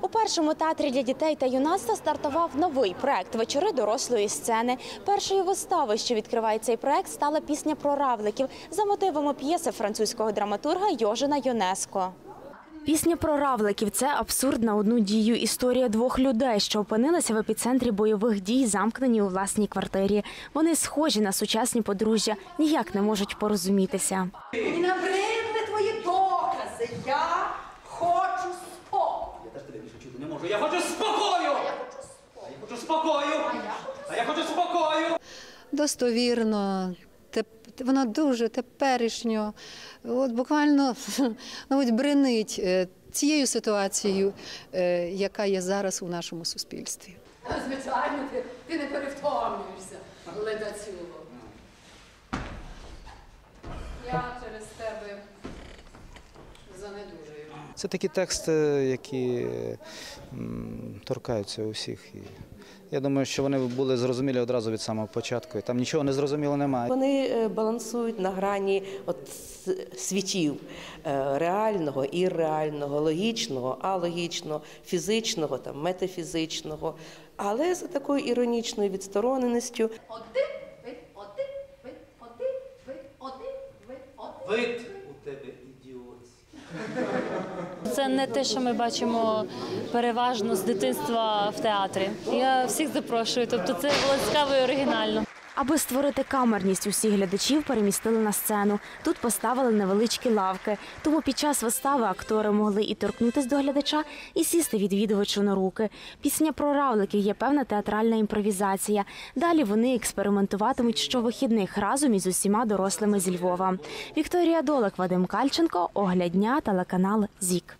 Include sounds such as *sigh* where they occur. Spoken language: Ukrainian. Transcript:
У першому театрі для дітей та юнацтва стартував новий проект вечори дорослої сцени. Першою виставою, що відкриває цей проект, стала пісня про равликів за мотивами п'єси французького драматурга Йожина Йонеско. Пісня про равликів це абсурд на одну дію. Історія двох людей, що опинилися в епіцентрі бойових дій, замкнені у власній квартирі. Вони схожі на сучасні подружжя, ніяк не можуть порозумітися. Мені набридли твої докази. Я хочу спокою. Я теж тебе більше чути не можу. Я хочу спокою! А я хочу спокою! А я хочу спокою! достовірно, вона дуже теперішньо, от буквально *laughs* навіть бренить е, цією ситуацією, е, яка є зараз у нашому суспільстві. Звичайно, ти, ти не перевтомлюєшся, ледацюго. Це такі тексти, які торкаються усіх. І я думаю, що вони були зрозумілі одразу від самого початку. І там нічого не зрозуміло немає. Вони е, балансують на грані от світів е, реального, ірреального, логічного, алогічного, фізичного, там, метафізичного, але за такою іронічною відстороненістю. Один, ви, один, ви, один, ви, один, ви, один. Вид Це не те, що ми бачимо переважно з дитинства в театрі. Я всіх запрошую. Тобто це було цікаво і оригінально. Аби створити камерність, усіх глядачів перемістили на сцену. Тут поставили невеличкі лавки. Тому під час вистави актори могли і торкнутись до глядача, і сісти відвідувачу на руки. Пісня про равликів є певна театральна імпровізація. Далі вони експериментуватимуть щовихідних разом із усіма дорослими зі Львова. Вікторія Долик, Вадим Кальченко, Огляд дня, телеканал ЗІК.